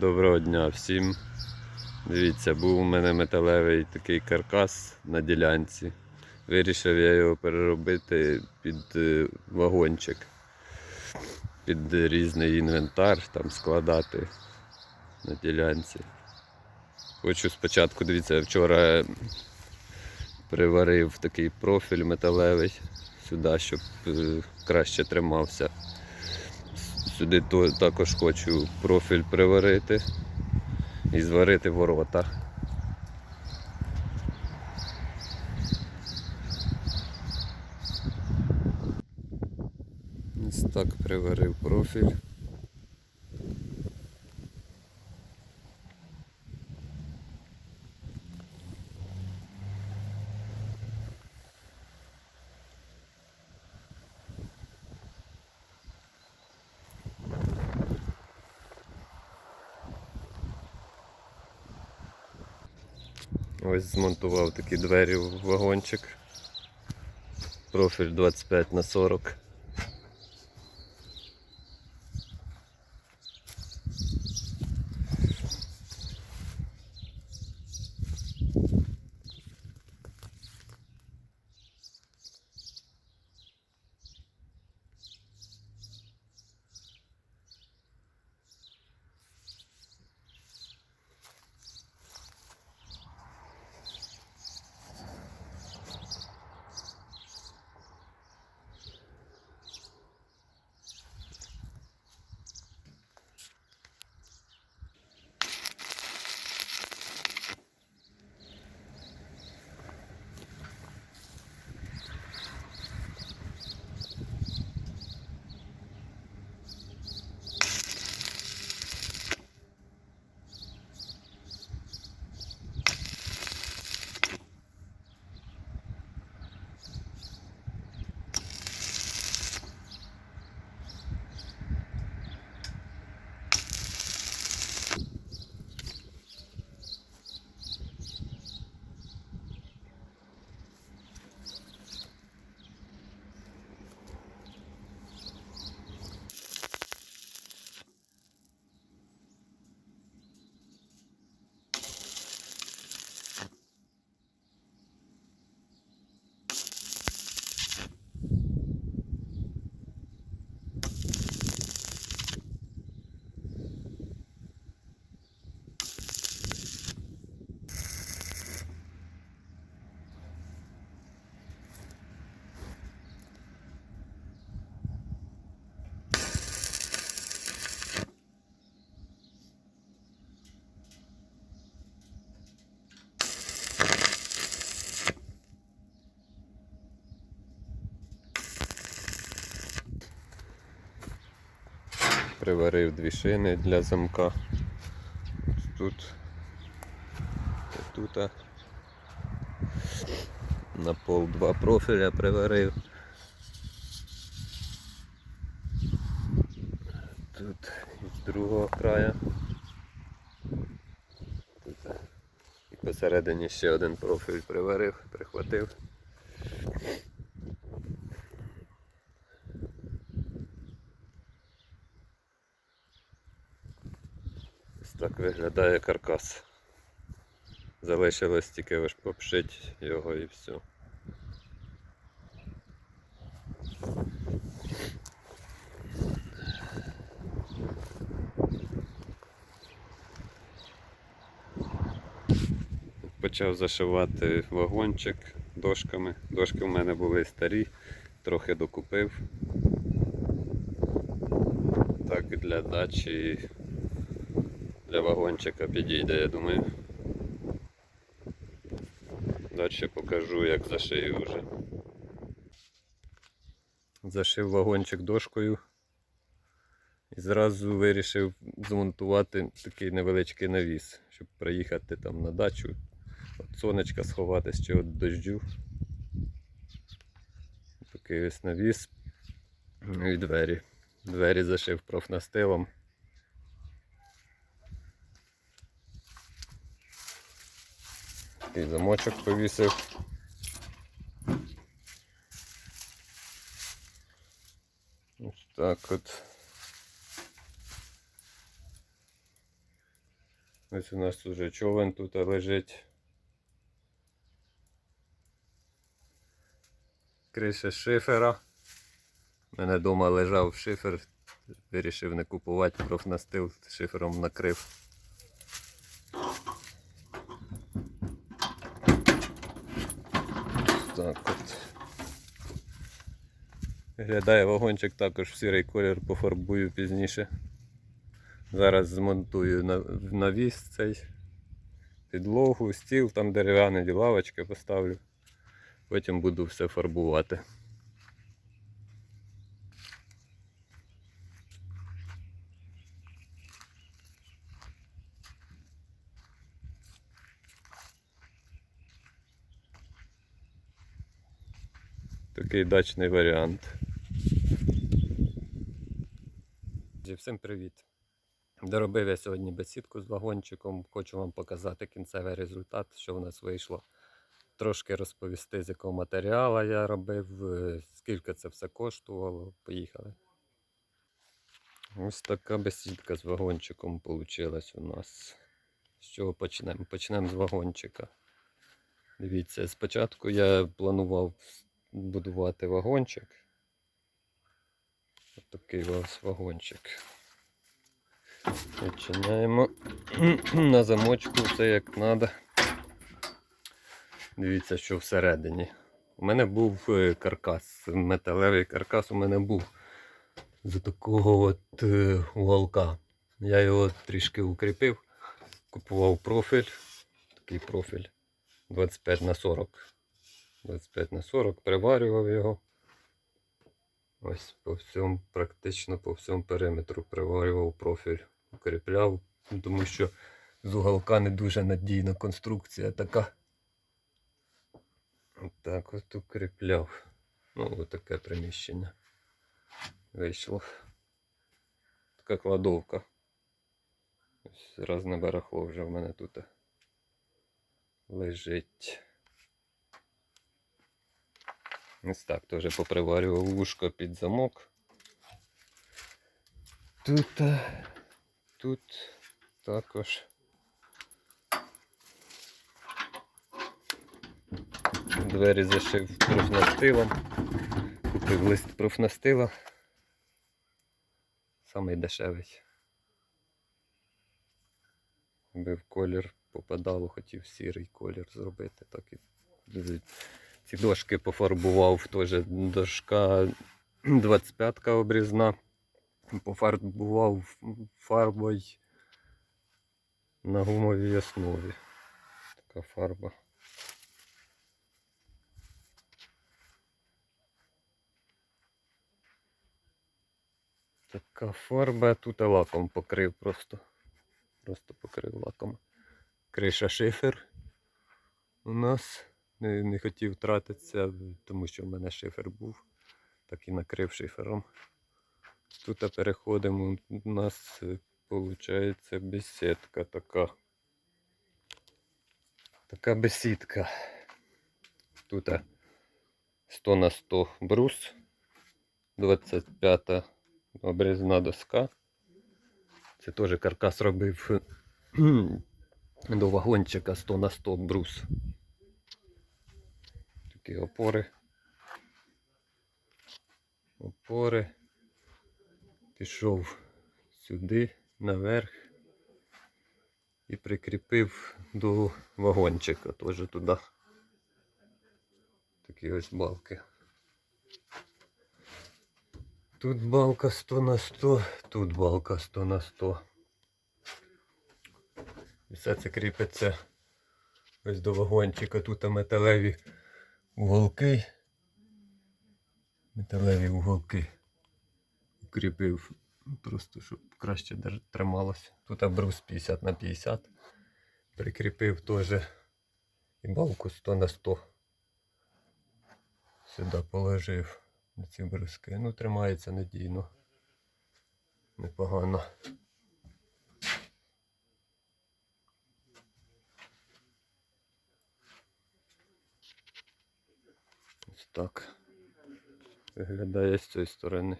Доброго дня всім. Дивіться, був у мене металевий такий каркас на ділянці. Вирішив я його переробити під е, вагончик, під різний інвентар там складати на ділянці. Хочу спочатку, дивіться, я вчора приварив такий профіль металевий сюди, щоб е, краще тримався. Сюди також хочу профіль приварити і зварити ворота. Ось так приварив профіль. Ось змонтував такі двері в вагончик. Профіль 25 на 40. Приварив дві шини для замка. Тут. Тут. На пол два профіля приварив. Тут з другого краю. Тут. І посередині ще один профіль приварив, прихватив. Так виглядає каркас. Залишилось тільки лише попшити його і все. Почав зашивати вагончик дошками. Дошки в мене були старі, трохи докупив. Так і для дачі для вагончика підійде, я думаю. Далі покажу, як зашию вже. Зашив вагончик дошкою і зразу вирішив змонтувати такий невеличкий навіс, щоб приїхати там на дачу, від сонечка сховатись чи від дощу. Такий ось навіс Ну і двері. Двері зашив профнастилом. Такий замочок повісив. Ось так от. Ось у нас уже човен тут лежить. Криша шифера. У мене вдома лежав шифер. Вирішив не купувати, профнастил шифером накрив. Так от. Виглядає вагончик також в сірий колір, пофарбую пізніше. Зараз змонтую навіс цей підлогу, стіл, там дерев'яні лавочки поставлю. Потім буду все фарбувати. Такий дачний варіант. Всім привіт! Доробив я сьогодні бесідку з вагончиком. Хочу вам показати кінцевий результат, що в нас вийшло. Трошки розповісти, з якого матеріалу я робив, е, скільки це все коштувало. Поїхали. Ось така бесідка з вагончиком вийшла у нас. З чого почнемо? Почнемо з вагончика. Дивіться, спочатку я планував будувати вагончик. Ось такий у вас вагончик. Відчиняємо на замочку все як треба. Дивіться, що всередині. У мене був е, каркас, металевий каркас у мене був з такого от е, уголка. Я його трішки укріпив, купував профіль, такий профіль 25 на 40. 25 на 40, приварював його. Ось по всьому, практично по всьому периметру приварював профіль, укріпляв, ну, тому що з уголка не дуже надійна конструкція така. Так от укріпляв. Ну, ось таке приміщення. Вийшло. Така кладовка. Ось разне барахло вже в мене тут лежить. Ось так теж поприварював вушко під замок. Тут, е, тут також. Двері зашив профнастилом. Купив лист профнастила. Самий дешевий. Бив колір попадало, хотів сірий колір зробити. Так і ці дошки пофарбував теж дошка 25-ка обрізна. Пофарбував фарбою на гумовій основі. Така фарба. Така фарба, тут лаком покрив просто. Просто покрив лаком. Криша шифер у нас. Не, не хотів втратитися, тому що в мене шифер був. Так і накрив шифером. Тут переходимо. У нас виходить бесідка така. Така бесідка. Тут 100 на 100 брус. 25 обрізна доска. Це теж каркас робив до вагончика 100 на 100 брус. Такі опори. Опори. Пішов сюди, наверх і прикріпив до вагончика теж туди. Такі ось балки. Тут балка 100 на 100, тут балка 100 на 100. І все це кріпиться ось до вагончика. Тут металеві уголки. Металеві уголки. Укріпив. Просто щоб краще трималося. Тут брус 50 на 50. Прикріпив теж і балку 100 на 100. Сюди положив на ці бруски. Ну, тримається надійно. Непогано. так виглядає з цієї сторони.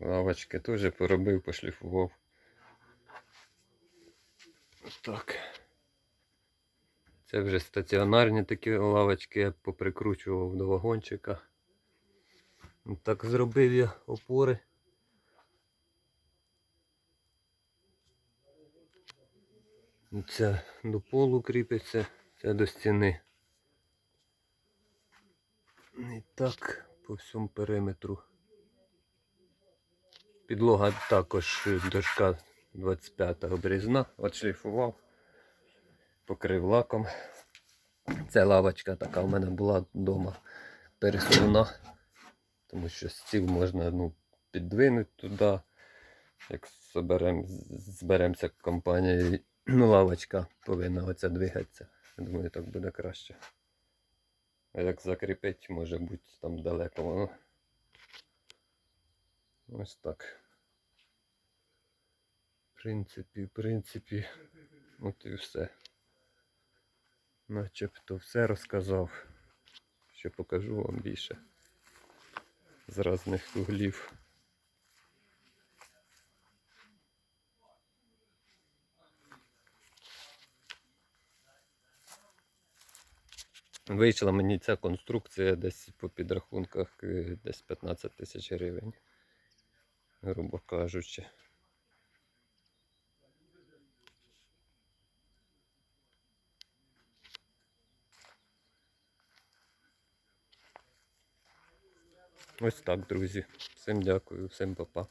Лавочки теж поробив, пошліфував. Так. Це вже стаціонарні такі лавочки я поприкручував до вагончика. Так зробив я опори. Це до полу кріпиться, це до стіни. І так по всьому периметру. Підлога також дошка 25 обрізна, отшліфував, покрив лаком. Це лавочка така в мене була вдома пересувна, тому що стіл можна ну, піддвинути туди. Як зберемося компанією, ну, лавочка повинна оця двигатися. Я думаю, так буде краще. А як закріпити, може бути там далеко воно. Ось так. В принципі, в принципі, от і все. Начебто все розказав. Ще покажу вам більше з різних углів. Вийшла мені ця конструкція десь по підрахунках е, десь 15 тисяч гривень, грубо кажучи. Ось так, друзі. Всім дякую, всім па-па.